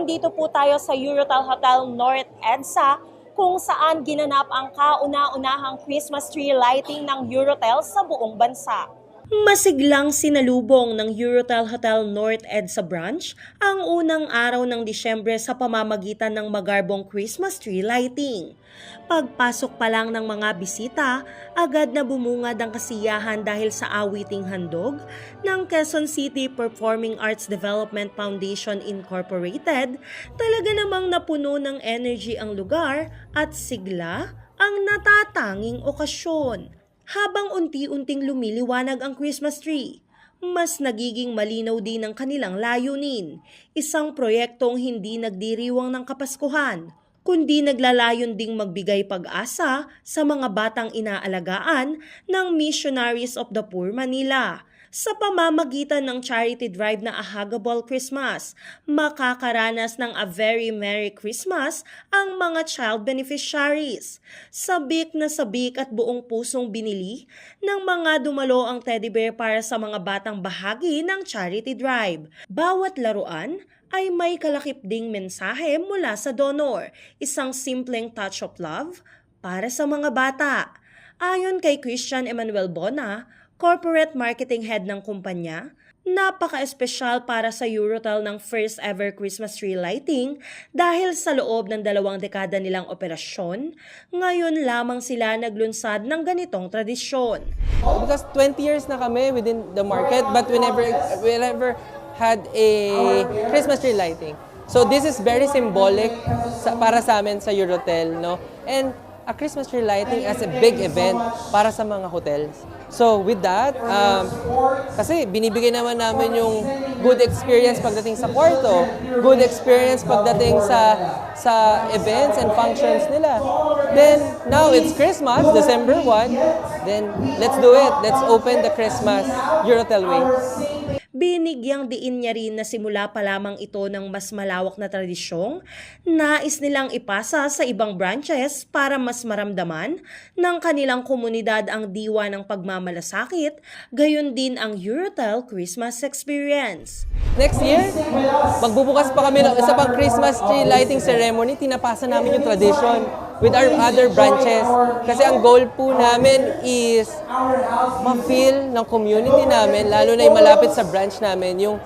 nandito po tayo sa Eurotel Hotel North EDSA kung saan ginanap ang kauna-unahang Christmas tree lighting ng Eurotel sa buong bansa. Masiglang sinalubong ng Eurotel Hotel North EDSA branch ang unang araw ng Disyembre sa pamamagitan ng magarbong Christmas tree lighting. Pagpasok pa lang ng mga bisita, agad na bumungad ang kasiyahan dahil sa awiting handog ng Quezon City Performing Arts Development Foundation Incorporated, talaga namang napuno ng energy ang lugar at sigla ang natatanging okasyon. Habang unti-unting lumiliwanag ang Christmas tree, mas nagiging malinaw din ang kanilang layunin. Isang proyektong hindi nagdiriwang ng kapaskuhan, kundi naglalayon ding magbigay pag-asa sa mga batang inaalagaan ng Missionaries of the Poor Manila. Sa pamamagitan ng charity drive na Ahagaball Christmas, makakaranas ng a very Merry Christmas ang mga child beneficiaries. Sabik na sabik at buong pusong binili ng mga dumalo ang teddy bear para sa mga batang bahagi ng charity drive. Bawat laruan ay may kalakip ding mensahe mula sa donor, isang simpleng touch of love para sa mga bata. Ayon kay Christian Emmanuel Bona, corporate marketing head ng kumpanya, napaka-espesyal para sa Eurotel ng first ever Christmas tree lighting dahil sa loob ng dalawang dekada nilang operasyon, ngayon lamang sila naglunsad ng ganitong tradisyon. Because 20 years na kami within the market, but we never, we never had a Christmas tree lighting. So this is very symbolic sa, para sa amin sa Eurotel, no? And a Christmas tree lighting as a big event para sa mga hotels. So with that, um, kasi binibigay naman namin yung good experience pagdating sa kwarto, good experience pagdating sa sa events and functions nila. Then now it's Christmas, December 1, then let's do it. Let's open the Christmas Eurotel Way. Binigyang diin niya rin na simula pa lamang ito ng mas malawak na tradisyong nais nilang ipasa sa ibang branches para mas maramdaman ng kanilang komunidad ang diwa ng pagmamalasakit, gayon din ang Eurotel Christmas Experience. Next year, magbubukas pa kami ng isa pang Christmas tree lighting ceremony. Tinapasa namin yung tradition with our other branches. Kasi ang goal po namin is ma-feel ng community namin, lalo na yung malapit sa branch namin, yung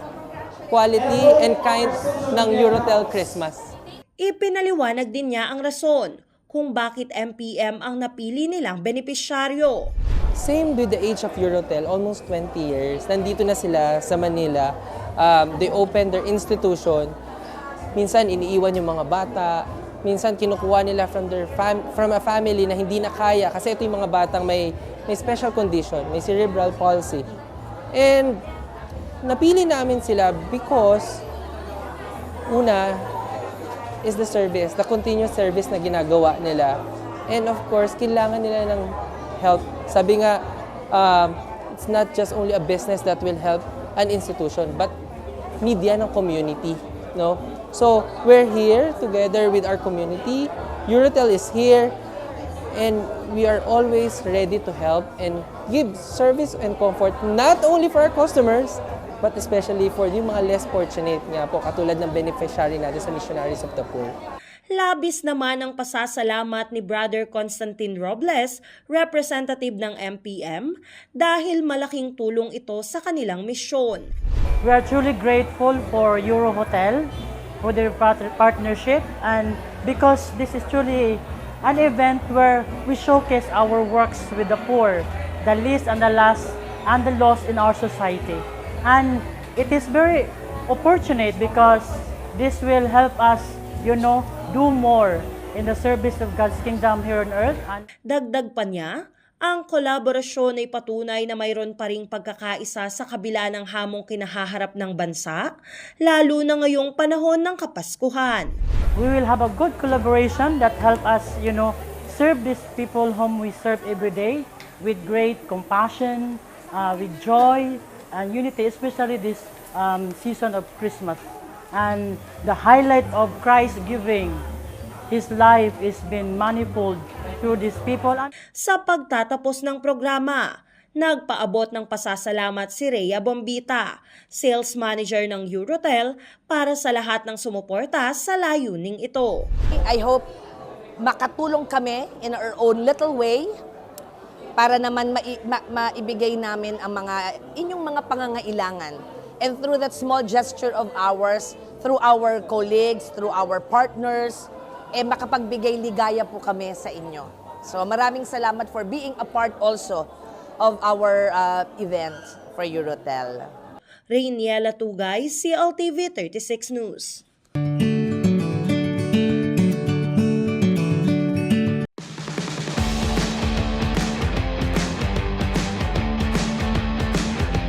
quality and kind ng Eurotel Christmas. Ipinaliwanag din niya ang rason kung bakit MPM ang napili nilang benepisyaryo. Same with the age of Eurotel, almost 20 years. Nandito na sila sa Manila. Um, they opened their institution. Minsan iniiwan yung mga bata. Minsan kinukuha nila from their fam- from a family na hindi na kaya kasi ito yung mga batang may may special condition, may cerebral palsy. And napili namin sila because una is the service, the continuous service na ginagawa nila. And of course, kailangan nila ng help. Sabi nga, um, it's not just only a business that will help an institution, but media ng community. No? So, we're here together with our community. Eurotel is here, and we are always ready to help and give service and comfort not only for our customers, but especially for yung mga less fortunate nga po, katulad ng beneficiary natin sa Missionaries of the Poor. Labis naman ang pasasalamat ni Brother Constantine Robles, representative ng MPM, dahil malaking tulong ito sa kanilang misyon. We are truly grateful for Euro Hotel for their part- partnership and because this is truly an event where we showcase our works with the poor, the least and the last and the lost in our society. And it is very opportunate because this will help us, you know, do more in the service of God's kingdom here on earth and Dagdag pa niya, ang kolaborasyon ay patunay na mayroon pa ring pagkakaisa sa kabila ng hamong kinahaharap ng bansa, lalo na ngayong panahon ng Kapaskuhan. we will have a good collaboration that help us, you know, serve these people whom we serve every day with great compassion, uh, with joy and unity, especially this um, season of Christmas. And the highlight of Christ giving, His life is been manifold through these people. Sa pagtatapos ng programa, Nagpaabot ng pasasalamat si Rhea Bombita, sales manager ng Eurotel, para sa lahat ng sumuporta sa layuning ito. I hope makatulong kami in our own little way para naman mai- ma- maibigay namin ang mga inyong mga pangangailangan. And through that small gesture of ours, through our colleagues, through our partners, eh makapagbigay ligaya po kami sa inyo. So maraming salamat for being a part also of our uh, event for Eurotel. Rainiela Tugay, CLTV 36 News.